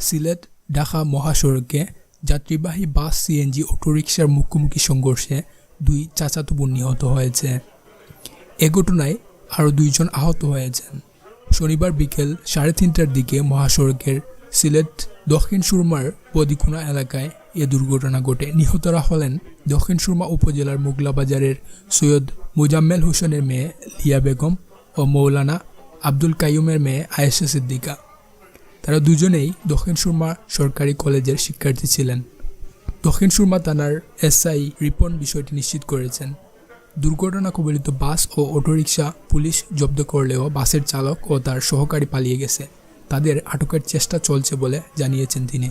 সিলেট ঢাকা মহাসড়কে যাত্রীবাহী বাস সিএনজি অটোরিকশার মুখোমুখি সংঘর্ষে দুই চাচাতো বোন নিহত হয়েছে। এ ঘটনায় আরও দুইজন আহত হয়েছেন। শনিবার বিকেল সাড়ে তিনটার দিকে মহাসড়কের সিলেট দক্ষিণ সুরমার বদিকুনা এলাকায় এ দুর্ঘটনা ঘটে। নিহতরা হলেন দক্ষিণ সুরমা উপজেলার মোগলা বাজারের সৈয়দ মুজাম্মেল হোসেনের মেয়ে লিয়া বেগম ও মৌলানা আব্দুল কাইয়ুমের মেয়ে আয়েশা সিদ্দিকা। তারা দুজনেই দক্ষিণ সুরমা সরকারি কলেজের শিক্ষার্থী ছিলেন। দক্ষিণ সুরমা থানার এসআই রিপন বিষয়টি নিশ্চিত করেছেন। দুর্ঘটনা কবলিত বাস ও অটোরিকশা পুলিশ জব্দ করলেও বাসের চালক ও তার সহকারী পালিয়ে গেছে। তাদের আটকের চেষ্টা চলছে বলে জানিয়েছেন তিনি।